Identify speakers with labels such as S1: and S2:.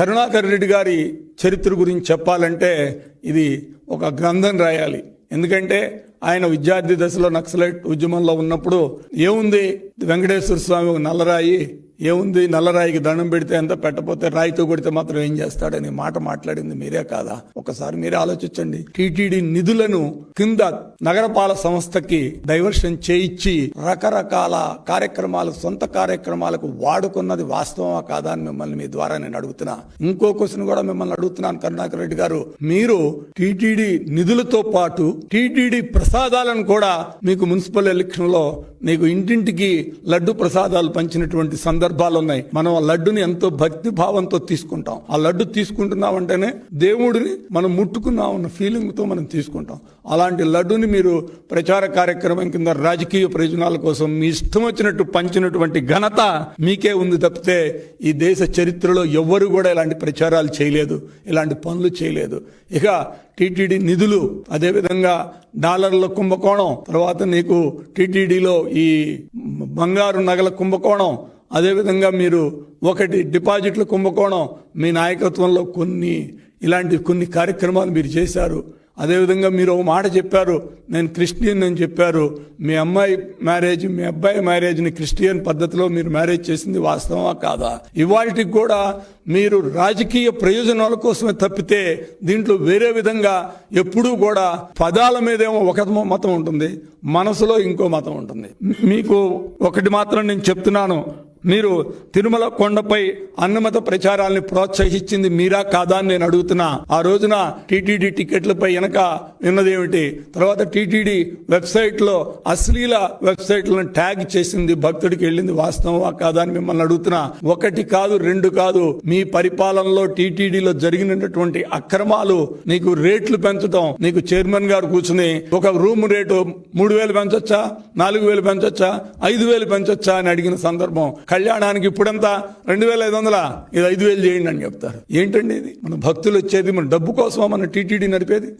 S1: కరుణాకర్ రెడ్డి గారి చరిత్ర గురించి చెప్పాలంటే ఇది ఒక గ్రంథం రాయాలి. ఎందుకంటే ఆయన విద్యార్థి దశలో నక్సలైట్ ఉద్యమంలో ఉన్నప్పుడు ఏముంది? వెంకటేశ్వర స్వామి ఒక నల్లరాయి ఏముంది నల్లరాయికి దండం పెడితే ఎంత పెట్టపోతే రాయితో కొడితే మాత్రం ఏం చేస్తాడని మాట మాట్లాడింది మీరే కాదా? ఒకసారి మీరే ఆలోచించండి. టీటీడీ నిధులను కింద నగరపాలక సంస్థకి డైవర్షన్ చేయించి రకరకాల కార్యక్రమాలు సొంత కార్యక్రమాలకు వాడుకున్నది వాస్తవమా కాదా అని మిమ్మల్ని మీ ద్వారా నేను అడుగుతున్నా. ఇంకో క్వశ్చన్ కూడా మిమ్మల్ని అడుగుతున్నాను కరుణాకర్ రెడ్డి గారు. మీరు టీటీడీ నిధులతో పాటు టీటీడీ ప్రసాదాలను కూడా మీకు మున్సిపల్ ఎలక్షన్లో మీకు ఇంటింటికి లడ్డు ప్రసాదాలు పంచినటువంటి సందర్భం సందర్భాలు ఉన్నాయి మనం ఆ లడ్డుని ఎంతో భక్తి భావంతో తీసుకుంటాం. ఆ లడ్డు తీసుకుంటున్నామంటేనే దేవుడిని మనం ముట్టుకున్నాం అన్న ఫీలింగ్తో మనం తీసుకుంటాం. అలాంటి లడ్డుని మీరు ప్రచార కార్యక్రమం కింద రాజకీయ ప్రయోజనాల కోసం మీ ఇష్టం వచ్చినట్టు పంచినటువంటి ఘనత మీకే ఉంది తప్పితే ఈ దేశ చరిత్రలో ఎవ్వరు కూడా ఇలాంటి ప్రచారాలు చేయలేదు ఇలాంటి పనులు చేయలేదు. ఇక టీటీడీ నిధులు అదేవిధంగా డాలర్ల కుంభకోణం తర్వాత నీకు టీటీడీలో ఈ బంగారు నగల కుంభకోణం అదేవిధంగా మీరు ఒకటి డిపాజిట్ల కుంభకోణం మీ నాయకత్వంలో కొన్ని ఇలాంటి కొన్ని కార్యక్రమాలు మీరు చేశారు. అదేవిధంగా మీరు ఒక మాట చెప్పారు నేను క్రిస్టియన్ అని చెప్పారు. మీ అమ్మాయి మ్యారేజ్ మీ అబ్బాయి మ్యారేజ్ని క్రిస్టియన్ పద్ధతిలో మీరు మ్యారేజ్ చేసింది వాస్తవమా కాదా? ఇవాళకి కూడా మీరు రాజకీయ ప్రయోజనాల కోసమే తప్పితే దీంట్లో వేరే విధంగా ఎప్పుడూ కూడా పదాల మీదేమో ఒక మతం ఉంటుంది మనసులో ఇంకో మతం ఉంటుంది. మీకు ఒకటి మాత్రం నేను చెప్తున్నాను మీరు తిరుమల కొండపై అన్నమత ప్రచారాల్ని ప్రోత్సహించింది మీరా కాదా అని నేను అడుగుతున్నా. ఆ రోజున టీటీడీ టికెట్లపై వెనక విన్నదేమిటి తర్వాత టీటీడీ వెబ్సైట్లో అశ్లీల వెబ్సైట్లను ట్యాగ్ చేసింది భక్తుడికి వెళ్ళింది వాస్తవమా కాదా అని మిమ్మల్ని అడుగుతున్నా. ఒకటి కాదు రెండు కాదు మీ పరిపాలనలో టీటీడీలో జరిగినటువంటి అక్రమాలు నీకు రేట్లు పెంచడం నీకు చైర్మన్ గారు కూర్చుని ఒక రూమ్ రేటు మూడు వేలు పెంచొచ్చా నాలుగు వేలు పెంచొచ్చా ఐదు వేలు పెంచొచ్చా అని అడిగిన సందర్భం. కళ్యాణానికి ఇప్పుడంతా? రెండు వేల ఐదు వందల? ఇది ఐదు వేలు చేయండి అని చెప్తారు. ఏంటండి ఇది? మన భక్తులు వచ్చేది మన డబ్బు కోసమా మన టీటీడీ నడిపేది?